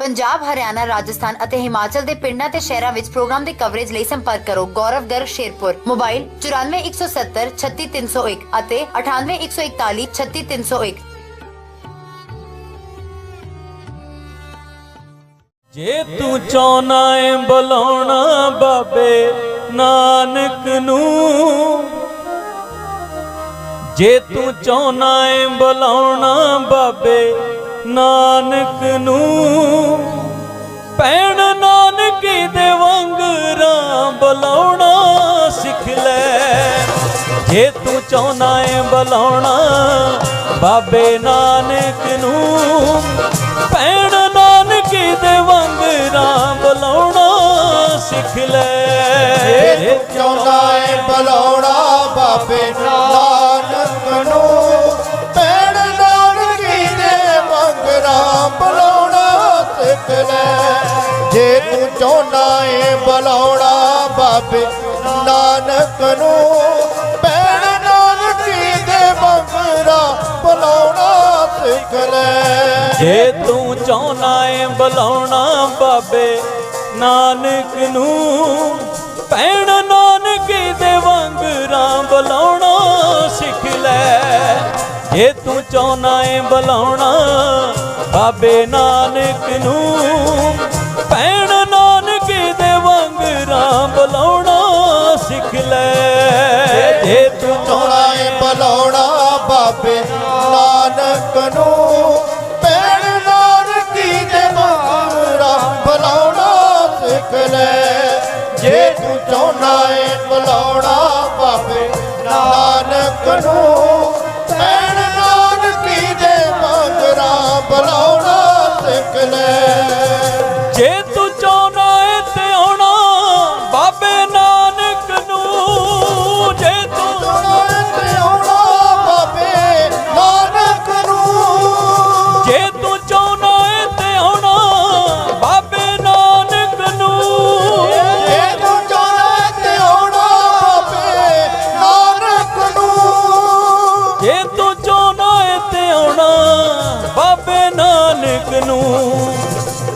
ਪੰਜਾਬ, ਹਰਿਆਣਾ, ਰਾਜਸਥਾਨ ਅਤੇ ਹਿਮਾਚਲ ਦੇ ਪਿੰਡਾਂ ਤੇ ਸ਼ਹਿਰਾਂ ਵਿੱਚ ਪ੍ਰੋਗਰਾਮ ਦੀ ਕਵਰੇਜ ਲਈ ਸੰਪਰਕ ਕਰੋ। ਗੌਰਵ ਗਰਗ ਸ਼ੇਰਪੁਰ। ਮੋਬਾਈਲ 94170 36301 ਅਤੇ 98141 36301 ਜੇ ਤੂੰ ਚਾਹਨਾ ਏ ਬੁਲਾਉਣਾ ਬਾਬੇ ਨਾਨਕ ਨੂੰ, ਜੇ ਤੂੰ ਚਾਹਨਾ ਏ ਬੁਲਾਉਣਾ ਬਾਬੇ ਨਾਨਕ ਨੂੰ ਪੈਣ ਨਾਨਕੀ ਦੇ ਵਾਂਗਰਾਂ ਬੁਲਾਉਣਾ ਸਿੱਖ ਲੈ। ਜੇ ਤੂੰ ਚਾਹਨਾ ਏ ਬੁਲਾਉਣਾ, ਬਾਬੇ ਨਾਨਕ ਨੂੰ ਪੈਣ ਨਾਨਕੀ ਦੇ ਵਾਂਗਰਾਂ ਬਲਾਉਣਾ ਸਿੱਖ ਲੈ। ਇਹ ਚਾਹੁੰਦਾ ਏ ਬੁਲਾਉਣਾ, ਬਾਬੇ ਨਾਨਕ ਨੂੰ ਜੇ ਤੂੰ ਚਾਹੁੰਦਾ ਏ ਬੁਲਾਉਣਾ ਬਾਬੇ ਨਾਨਕ ਨੂੰ। ਭੈਣ ਨਾਨਕੀ ਦੇ ਮੰਗਰਾ ਬੁਲਾਉਣਾ ਸਿੱਖ ਲੈ। ਜੇ ਤੂੰ ਚਾਹਨਾ ਏ ਬੁਲਾਉਣਾ ਬਾਬੇ ਨਾਨਕ ਨੂੰ, ਭੈਣ ਨਾਨਕੀ ਦੇ ਵਾਂਗਰਾਂ ਬੁਲਾਉਣਾ ਸਿੱਖ ਲੈ। ਜੇ ਤੂੰ ਚਾਹਨਾ ਏ ਬੁਲਾਉਣਾ ਬਾਬੇ ਨਾਨਕ ਨੂੰ, ਭੈਣ ਬੁਲਾਉਣਾ ਸਿੱਖ ਲੈ। ਜੇ ਤੂੰ ਚਾਹੁੰਦਾ ਏ ਬੁਲਾਉਣਾ ਬਾਬੇ ਨਾਨਕ ਨੂੰ ਪੈਣ ਨਾਨਕੀ ਦੇ ਮੰਗਰਾ ਬੁਲਾਉਣਾ ਸਿੱਖ ਲੈ। ਜੇ ਤੂੰ ਚਾਹੁੰਦਾ ਏ ਬੁਲਾਉਣਾ ਬਾਬੇ ਨਾਨਕ ਨੂੰ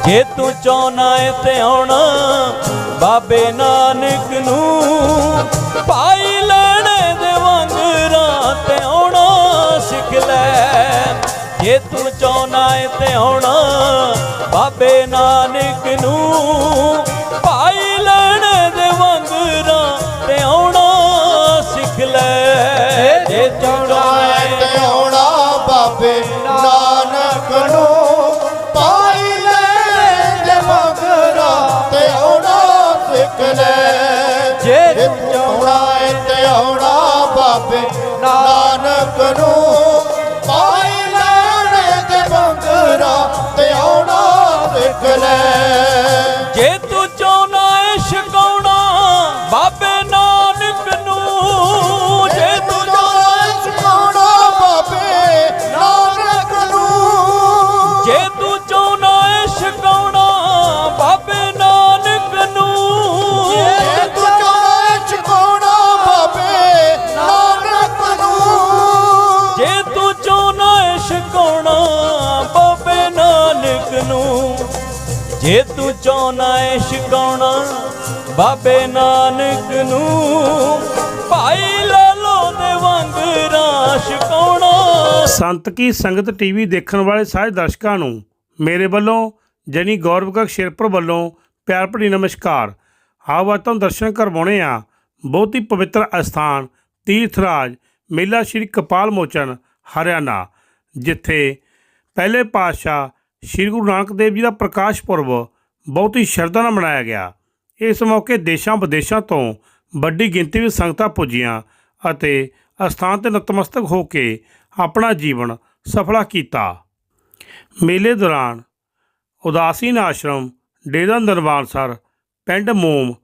ਜੇ ਤੂੰ ਚਾਹਨਾ ਏ ਤੇ ਆਉਣਾ, ਬਾਬੇ ਨਾਨਕ ਨੂੰ ਪਾਈ ਲੈਣੇ ਦੇ ਵਾਂਗਰਾਂ ਤੇ ਆਉਣਾ, ਸਿੱਖ ਲੈ। ਜੇ ਤੂੰ ਚਾਹਨਾ ਏ ਤੇ ਆਉਣਾ, ਬਾਬੇ ਨਾਨਕ ਨੂੰ ਬਾਬੇ ਨਾਨਕ ਨੂੰ ਭਾਈ ਲਾਲੋ ਦੇ ਵਾਂਗਰਾਂ ਛਕਾਉਣਾ ਸੰਤ ਕੀ ਸੰਗਤ ਟੀਵੀ ਦੇਖਣ ਵਾਲੇ ਸਾਰੇ ਦਰਸ਼ਕਾਂ ਨੂੰ ਮੇਰੇ ਵੱਲੋਂ ਜਨੀ ਗੌਰਵਗਕ ਸ਼ੇਰਪੁਰ ਵੱਲੋਂ ਪਿਆਰ ਭਰੀ ਨਮਸਕਾਰ। ਆਓ ਅੱਜ ਤੁਹਾਨੂੰ ਦਰਸ਼ਨ ਕਰਵਾਉਣੇ ਆ। ਬਹੁਤ ਹੀ ਪਵਿੱਤਰ ਅਸਥਾਨ ਤੀਰਥ ਰਾਜ ਮੇਲਾ ਸ਼੍ਰੀ ਕਪਾਲ ਮੋਚਨ, ਹਰਿਆਣਾ, ਜਿੱਥੇ ਪਹਿਲੇ ਪਾਤਸ਼ਾਹ ਸ਼੍ਰੀ ਗੁਰੂ ਨਾਨਕ ਦੇਵ ਜੀ ਦਾ ਪ੍ਰਕਾਸ਼ ਪੁਰਬ ਬਹੁਤ ਹੀ ਸ਼ਰਧਾ ਨਾਲ ਮਨਾਇਆ ਗਿਆ। ਇਸ ਮੌਕੇ ਦੇਸ਼ਾਂ ਵਿਦੇਸ਼ਾਂ ਤੋਂ ਵੱਡੀ ਗਿਣਤੀ ਵਿੱਚ ਸੰਗਤਾਂ ਪੁੱਜੀਆਂ ਅਤੇ ਅਸਥਾਨ ਤੇ ਨਤਮਸਤਕ ਹੋ ਕੇ ਆਪਣਾ ਜੀਵਨ ਸਫਲਾ ਕੀਤਾ। ਮੇਲੇ ਦੌਰਾਨ ਉਦਾਸੀਨ ਆਸ਼ਰਮ, ਡੇਰਾ ਦਰਬਾਰਸਰ ਪਿੰਡ ਮੋਮ,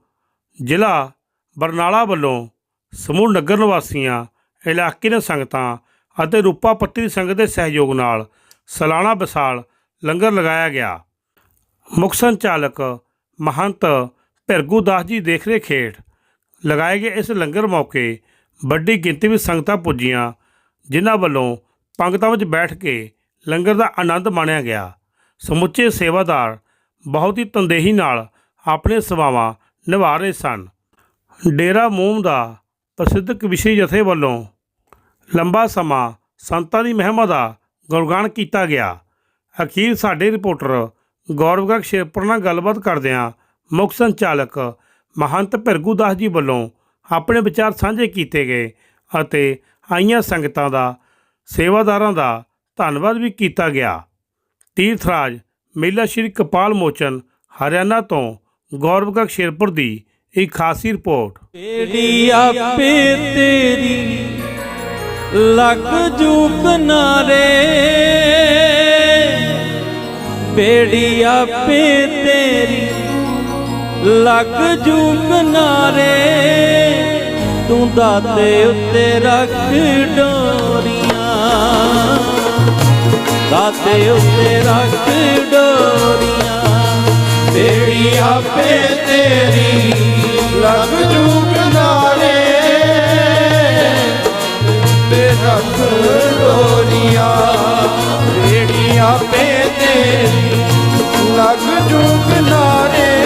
ਜ਼ਿਲ੍ਹਾ ਬਰਨਾਲਾ ਵੱਲੋਂ ਸਮੂਹ ਨਗਰ ਨਿਵਾਸੀਆਂ, ਇਲਾਕੇ ਦੀਆਂ ਸੰਗਤਾਂ ਅਤੇ ਰੂਪਾ ਪੱਤੀ ਸੰਗਤ ਦੇ ਸਹਿਯੋਗ ਨਾਲ ਸਾਲਾਨਾ ਵਿਸਾਲ ਲੰਗਰ ਲਗਾਇਆ ਗਿਆ। ਮੁੱਖ ਸੰਚਾਲਕ ਮਹੰਤ ਭਿਰਗੂ ਦਾਸ ਜੀ ਦੇਖਰੇਖ ਹੇਠ ਲਗਾਏ ਗਏ ਇਸ ਲੰਗਰ ਮੌਕੇ ਵੱਡੀ ਗਿਣਤੀ ਵਿੱਚ ਸੰਗਤਾਂ ਪੁੱਜੀਆਂ, ਜਿਨ੍ਹਾਂ ਵੱਲੋਂ ਪੰਗਤਾਂ ਵਿੱਚ ਬੈਠ ਕੇ ਲੰਗਰ ਦਾ ਆਨੰਦ ਮਾਣਿਆ ਗਿਆ। ਸਮੁੱਚੇ ਸੇਵਾਦਾਰ ਬਹੁਤ ਹੀ ਤੰਦੇਹੀ ਨਾਲ ਆਪਣੇ ਸੇਵਾਵਾਂ ਨਿਭਾ ਰਹੇ ਸਨ। ਡੇਰਾ ਮੋਮ ਦਾ ਪ੍ਰਸਿੱਧ ਕਵਿਸ਼ੇ ਜਥੇ ਵੱਲੋਂ ਲੰਬਾ ਸਮਾਂ ਸੰਤਾਂ ਦੀ ਮਹਿਮਾ ਦਾ ਗੁਣਗਾਨ ਕੀਤਾ ਗਿਆ। ਅਖੀਰ ਸਾਡੇ ਰਿਪੋਰਟਰ ਗੌਰਵ ਗਰਗ ਸ਼ੇਰਪੁਰ ਨਾਲ ਗੱਲਬਾਤ ਕਰਦਿਆਂ ਮੁੱਖ ਸੰਚਾਲਕ ਮਹੰਤ ਭਿਰਗੂ ਦਾਸ ਜੀ ਵੱਲੋਂ ਆਪਣੇ ਵਿਚਾਰ ਸਾਂਝੇ ਕੀਤੇ ਗਏ ਅਤੇ ਆਈਆਂ ਸੰਗਤਾਂ ਦਾ, ਸੇਵਾਦਾਰਾਂ ਦਾ ਧੰਨਵਾਦ ਵੀ ਕੀਤਾ ਗਿਆ। ਤੀਰਥਰਾਜ ਮੇਲਾ ਸ਼੍ਰੀ ਕਪਾਲ ਮੋਚਨ, ਹਰਿਆਣਾ ਤੋਂ ਗੌਰਵ ਗਰਗ ਸ਼ੇਰਪੁਰ ਦੀ ਇੱਕ ਖਾਸੀ ਰਿਪੋਰਟ। ਤੇਰੀ ਆਪੇ ਤੇਰੀ ਲੱਗ ਜੂ ਕਿਨਾਰੇ ਬੇੜੀ ਆਪੇ ਲੱਗ ਜੂ ਕਿਨਾਰੇ ਤੂੰ ਦਾਤੇ ਉੱਤੇ ਰੱਖ ਡੋਰੀਆਂ। ਦਾਤੇ ਉੱਤੇ ਰੱਖ ਡੋਰੀਆਂ, ਤੇਰੀ ਆਪੇ ਤੇਰੀ ਲੱਗ ਜੂ ਕਿਨਾਰੇ ਤੇ ਰੱਖ ਡੋਰੀਆਂ, ਤੇਰੀ ਆਪੇ ਤੇਰੀ ਲੱਗ ਜੂ ਕਿਨਾਰੇ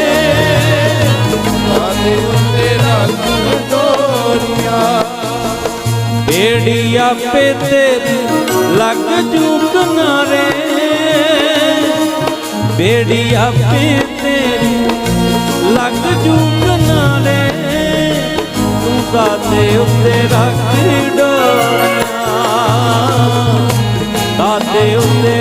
ਆਦੇ ਉੱਤੇ ਰੱਖ ਡੋਰੀਆਂ ਆਪੇ ਤੇਰੀ ਲੱਗ ਜੂ ਕਿਨਾਰੇ ਬੇੜੀ ਆਪੇ ਤੇਰੀ ਲੱਗ ਜੂ ਕਿਨਾਰੇ ਤੂੰ ਦਾਤੇ ਉੱਤੇ ਰੱਖ ਡੋਰੀਆਂ ਦਾਤੇ ਉੱਤੇ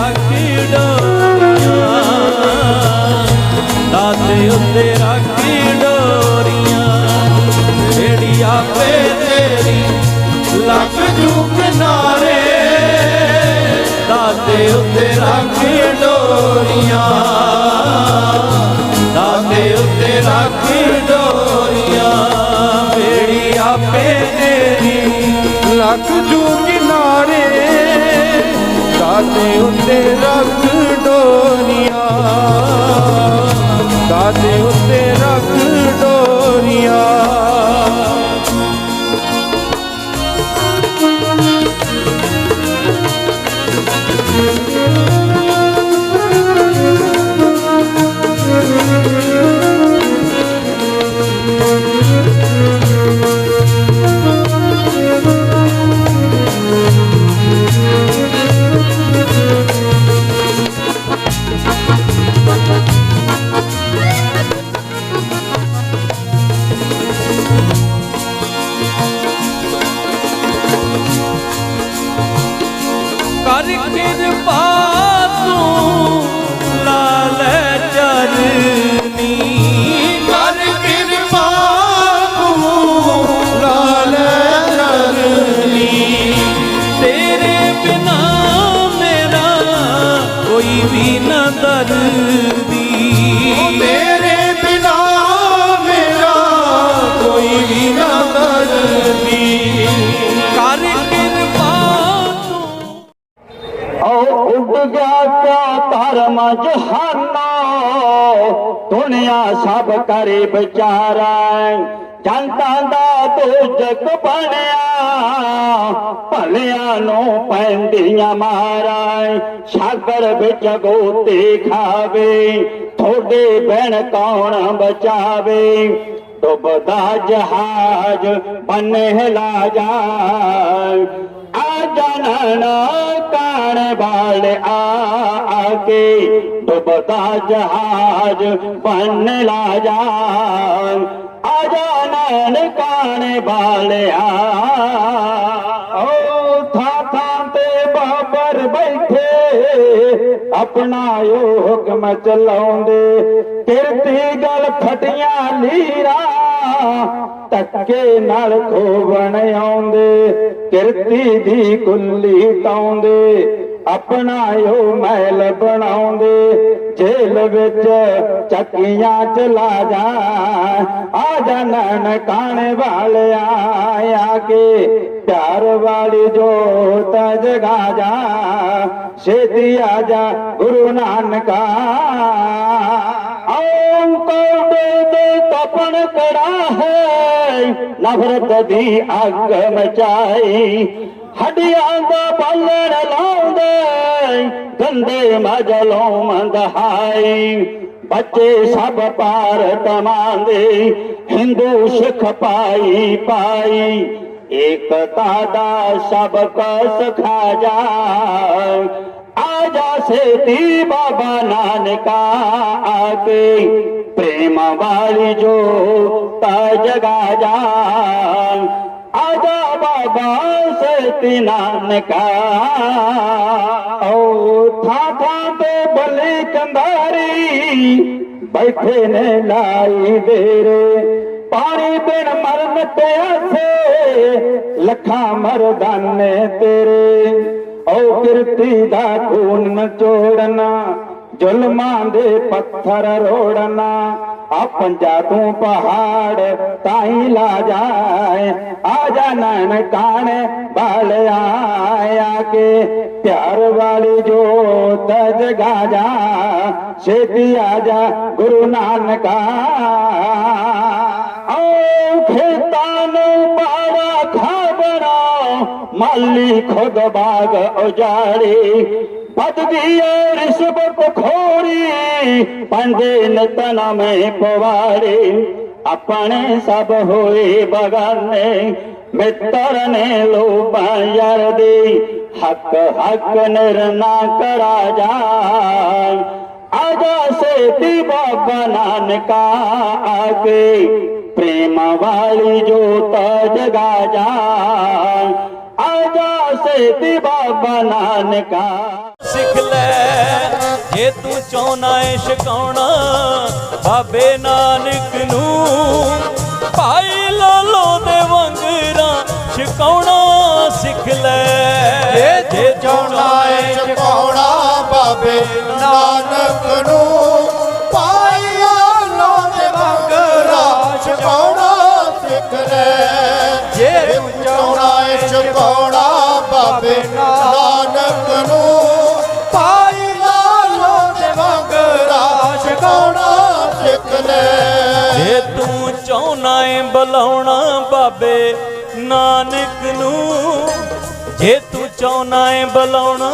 ਦਾਤੇ ਉੱਤੇ ਡੋਰੀਆਂ, ਜਿਹੜੀ ਆਪੇ ਤੇਰੀ ਲੱਗ ਜੂ ਕਿਨਾਰੇ ਦਾਤੇ ਉੱਤੇ ਰੱਖ ਡੋਰੀਆਂ, ਦਾਤੇ ਉੱਤੇ ਰੱਖ ਡੋਰੀਆਂ ਬੇੜੀ ਆਪੇ ਤੇਰੀ ਲੱਗ ਜੂ ਕਿਨਾਰੇ ਦਾਦੇ ਉੱਤੇ ਰੱਖ ਡੋਰੀਆਂ। ਕੋਈ ਵੀ ਨਾ ਦਰਦੀ। ਮੇਰੇ ਬਿਨਾ ਮੇਰਾ ਕੋਈ ਵੀ ਨਾ ਦਰਦੀ। ਕਰ ਕਿਰਪਾ ਤੂੰ ਓ ਉੱਡ ਗਿਆ ਕਿਆ ਧਰਮ ਜਹਾਨਾ। ਦੁਨੀਆ ਸਭ ਕਰੇ ਵਿਚਾਰਾ। ਜਨਤਾ ਦਾ ਦੋਜਕ ਬਣਿਆ, ਭਲਿਆਂ ਨੂੰ ਪੈਂਦੀਆਂ ਮਾਰਾਂ ਸਾਗਰ ਵਿੱਚ ਗੋਤੇ ਖਾਵੇ ਥੋੜੇ ਬਹਿਣ ਕੌਣ ਬਚਾਵੇ? ਡੁੱਬਦਾ ਜਹਾਜ਼ ਬੰਨੇ ਲਾ ਜਾ। ਆ ਜਾਣਨ ਕਾਣ ਵਾਲ ਆ ਕੇ ਡੁੱਬਦਾ ਜਹਾਜ਼ ਬੰਨ ਲਾ ਜਾ। ਆ ਜਾਣਨ ਕਾਣ ਵਾਲ ਓ ਥਾਂ ਥਾਂ ਤੇ ਬਾਬਰ ਬੈਠੇ। ਆਪਣਾ ਓ ਹੁਕਮ ਚਲਾਉਂਦੇ। ਕਿਰਤੀ ਗੱਲ ਫਟੀਆਂ ਲੀਰਾ, ਧੱਕੇ ਨਾਲ ਖੋਵਣ ਆਉਂਦੇ। ਕਿਰਤੀ ਦੀ ਕੁੱਲੀ ਟਾਉਂਦੇ ਆਪਣਾਇਓ ਮਹਿਲ ਬਣਾਉਂਦੇ ਜੇਲ ਵਿੱਚ ਚੱਕੀਆਂ ਚਲਾ ਜਾ। ਆ ਜਾਣਨ ਕਾਣੇ ਵਾਲਿਆ, ਆ ਕੇ ਪਿਆਰ ਵਾਲੀ ਜੋਤ ਜਗਾ ਜਾ। ਛੇਤੀ ਆ ਜਾ ਗੁਰੂ ਨਾਨਕਾ ਆਉਂ ਕੋਡੇ ਦੇ ਤਪਣ ਕੜਾ ਹੈ, ਨਫ਼ਰਤ ਦੀ ਅੱਗ ਮਚਾਈ। ਹੱਡੀਆਂ ਦਾ ਬਾਲਣ ਲਾਉਂਦੇ ਗੰਦੇ ਮਜਲੋਂ ਮੰਦਹਾਈ ਬੱਚੇ ਸਭ ਪਾਰ ਤਮਾਂਦੇ ਹਿੰਦੂ ਸਿੱਖ ਪਾਈ ਪਾਈ ਏਕਤਾ ਦਾ ਸਬਕ ਸਿਖਾ ਜਾ। ਆਜਾ ਸੇਤੀ ਬਾਬਾ ਨਾਨਕਾ ਆਕੇ, ਪ੍ਰੇਮ ਵਾਲੀ ਜੋ ਤਾ ਜਗਾ ਜਾ। बाबा से नानक। ते भली कंधारी बेठे नाइ तेरे पाणी लखा मरदाने तेरे। ओ मरदा दा खून न चोड़ना ਜ਼ੁਲਮਾਂ ਦੇ ਪੱਥਰ ਰੋੜਨਾ ਆ ਪੰਜਾ ਤੂੰ ਪਹਾੜ ਤਾਈ ਲਾ ਜਾਏ। ਆ ਜਾ ਨਨ ਕਾਣੇ ਬਾਲਿਆ ਕੇ, ਪਿਆਰ ਵਾਲੀ ਜੋਤ ਜਗਾ ਜਾ, ਛੇਤੀ ਆ ਜਾ ਗੁਰੂ ਨਾਨਕਾ ਆਓ ਖੇਤਾਂ ਨੂੰ ਬਾੜਾ ਖਾਵਣਾ ਮਾਲੀ ਖੁਦ ਬਾਗ ਉਜਾੜੀ। ਪਦਵੀ ਏ ਰਿਸ਼ਵਤ ਖੋਰੀ, ਪੰਜੇ ਨਤਨ ਮੈਂ ਪਵਾੜੀ। ਆਪਣੇ ਸਭ ਹੋਏ ਬਗਾਨੇ, ਮਿੱਤਰ ਨੇ ਲੋਭਾਂ ਯਾਰ ਦੀ। ਹੱਕ ਹੱਕ ਨਿਰਨਾ ਕਰਾ ਜਾ ਆਜਾ ਸੇਤੀ ਬਾਬਾ ਨਾਨਕਾ ਆਕੇ ਪ੍ਰੇਮ ਵਾਲੀ ਜੋਤ ਜਗਾ ਜਾ ਆਜਾ ਸੇਤੀ ਬਾਬਾ ਨਾਨਕਾ ਸਿੱਖ ਲੈ। ਜੇ ਤੂੰ ਚਾਹਨਾ ਏ ਛਕਾਉਣਾ ਬਾਬੇ ਨਾਨਕ ਨੂੰ, ਭਾਈ ਲਾਲੋ ਦੇ ਵੰਗਰਾ ਛਕਾਉਣਾ ਸਿੱਖ ਲੈ। ਜੇ ਚਾਉਣਾ ਏ ਚਕਾਉਣਾ ਬਾਬੇ ਨਾਨਕ ਨੂੰ ਪਾਇਆ ਦੇ ਮੰਗਰਾ ਚਕਾਉਣਾ ਸਿੱਖ ਲੈ। ਜੇ ਚਾਉਣਾ ਏ ਚਕਾਉਣਾ ਬਾਬੇ ਨਾਨਕ ਨੂੰ ਬੁਲਾਉਣਾ ਬਾਬੇ ਨਾਨਕ ਨੂੰ। ਜੇ ਤੂੰ ਚਾਹਨਾ ਏ ਬੁਲਾਉਣਾ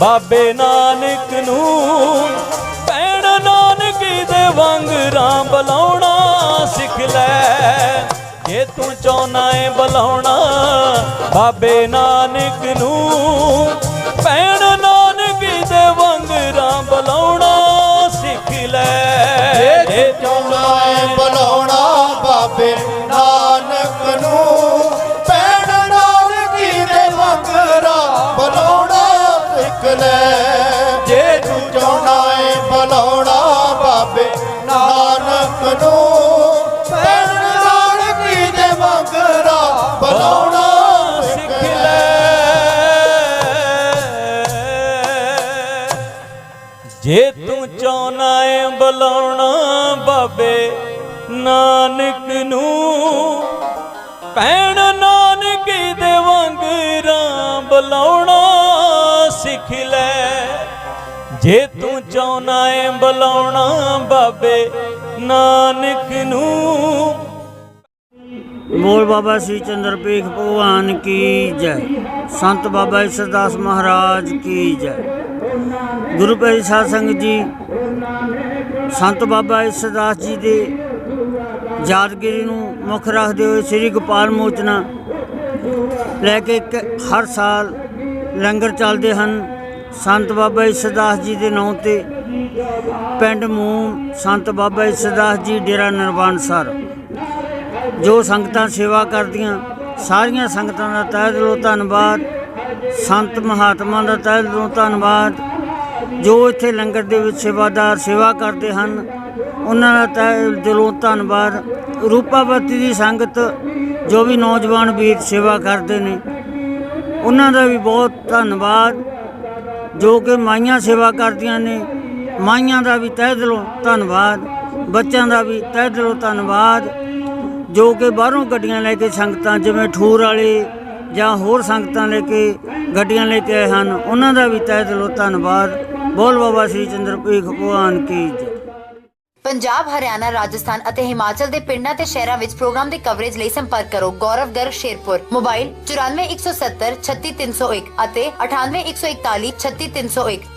ਬਾਬੇ ਨਾਨਕ ਨੂੰ। ਭੈਣ ਨਾਨਕ ਦੇ ਵਾਂਗਰਾਂ ਬੁਲਾਉਣਾ ਸਿੱਖ ਲੈ। ਜੇ ਤੂੰ ਚਾਹਨਾ ਏ ਬੁਲਾਉਣਾ ਬਾਬੇ ਨਾਨਕ ਨੂੰ ਜੇ ਤੂੰ ਚਾਹਨਾ ਏ ਬੁਲਾਉਣਾ ਬਾਬੇ ਨਾਨਕ ਨੂੰ, ਭੈਣ ਨਾਨਕੀ ਦੇ ਵਾਂਗਰਾਂ ਬੁਲਾਉਣਾ ਸਿੱਖ ਲੈ। ਜੇ ਤੂੰ ਚਾਹਨਾ ਏ ਬੁਲਾਉਣਾ ਬਾਬੇ ਨਾਨਕ ਨੂੰ। ਬੋਲ ਬਾਬਾ ਸ੍ਰੀ ਚੰਦਰ ਪੀਖ ਭਗਵਾਨ ਕੀ ਜੈ। ਸੰਤ ਬਾਬਾ ਈਸ਼ਰਦਾਸ ਮਹਾਰਾਜ ਕੀ ਜੈ। ਗੁਰੂ ਭਾਈ ਸਾਧ ਸੰਗਤ ਜੀ, ਸੰਤ ਬਾਬਾ ਇਸਦਾਸ ਜੀ ਦੇ ਯਾਦਗਿਰੀ ਨੂੰ ਮੁੱਖ ਰੱਖਦੇ ਹੋਏ ਸ੍ਰੀ ਗੋਪਾਲ ਮੋਚਨਾ ਲੈ ਕੇ ਹਰ ਸਾਲ ਲੰਗਰ ਚੱਲਦੇ ਹਨ। ਸੰਤ ਬਾਬਾ ਇਸਦਾਸ ਜੀ ਦੇ ਨਾਂ ਤੇ ਪਿੰਡ ਮੂਮ ਸੰਤ ਬਾਬਾ ਈਸ਼ਰਦਾਸ ਜੀ ਡੇਰਾ ਨਿਰਵਾਨਸਰ ਜੋ ਸੰਗਤਾਂ ਸੇਵਾ ਕਰਦੀਆਂ, ਸਾਰੀਆਂ ਸੰਗਤਾਂ ਦਾ ਤਹਿ ਦਿਲੋਂ ਧੰਨਵਾਦ। ਸੰਤ ਮਹਾਤਮਾ ਦਾ ਤਹਿ ਦਿਲੋਂ ਧੰਨਵਾਦ। ਜੋ ਇੱਥੇ ਲੰਗਰ ਦੇ ਵਿੱਚ ਸੇਵਾਦਾਰ ਸੇਵਾ ਕਰਦੇ ਹਨ, ਉਹਨਾਂ ਦਾ ਤਹਿ ਦਿਲੋਂ ਧੰਨਵਾਦ। ਰੂਪਾਵਤੀ ਦੀ ਸੰਗਤ, ਜੋ ਵੀ ਨੌਜਵਾਨ ਵੀਰ ਸੇਵਾ ਕਰਦੇ ਨੇ, ਉਹਨਾਂ ਦਾ ਵੀ ਬਹੁਤ ਧੰਨਵਾਦ। ਜੋ ਕਿ ਮਾਈਆਂ ਸੇਵਾ ਕਰਦੀਆਂ ਨੇ, ਮਾਈਆਂ ਦਾ ਵੀ ਤਹਿ ਦਿਲੋਂ ਧੰਨਵਾਦ, ਬੱਚਿਆਂ ਦਾ ਵੀ ਤਹਿ ਦਿਲੋਂ ਧੰਨਵਾਦ। ਜੋ ਕਿ ਬਾਹਰੋਂ ਗੱਡੀਆਂ ਲੈ ਕੇ ਸੰਗਤਾਂ, ਜਿਵੇਂ ਠੂਰ ਵਾਲੇ ਜਾਂ ਹੋਰ ਸੰਗਤਾਂ ਲੈ ਕੇ ਗੱਡੀਆਂ ਲੈ ਕੇ ਆਏ ਹਨ, ਉਹਨਾਂ ਦਾ ਵੀ ਤਹਿ ਦਿਲੋਂ ਧੰਨਵਾਦ। ਬੋਲ ਬਾਬਾ ਸ੍ਰੀ ਚੰਦਰ ਭਗਵਾਨ ਕੀ ਜੈ। ਪੰਜਾਬ, ਹਰਿਆਣਾ, ਰਾਜਸਥਾਨ ਅਤੇ ਹਿਮਾਚਲ ਦੇ ਪਿੰਡਾਂ ਤੇ ਸ਼ਹਿਰਾਂ ਵਿੱਚ ਪ੍ਰੋਗਰਾਮ ਦੀ ਕਵਰੇਜ ਲਈ ਸੰਪਰਕ ਕਰੋ। ਗੌਰਵ ਗਰਗ ਸ਼ੇਰਪੁਰ। ਮੋਬਾਈਲ 9417 36301 ਅਤੇ 9814 36301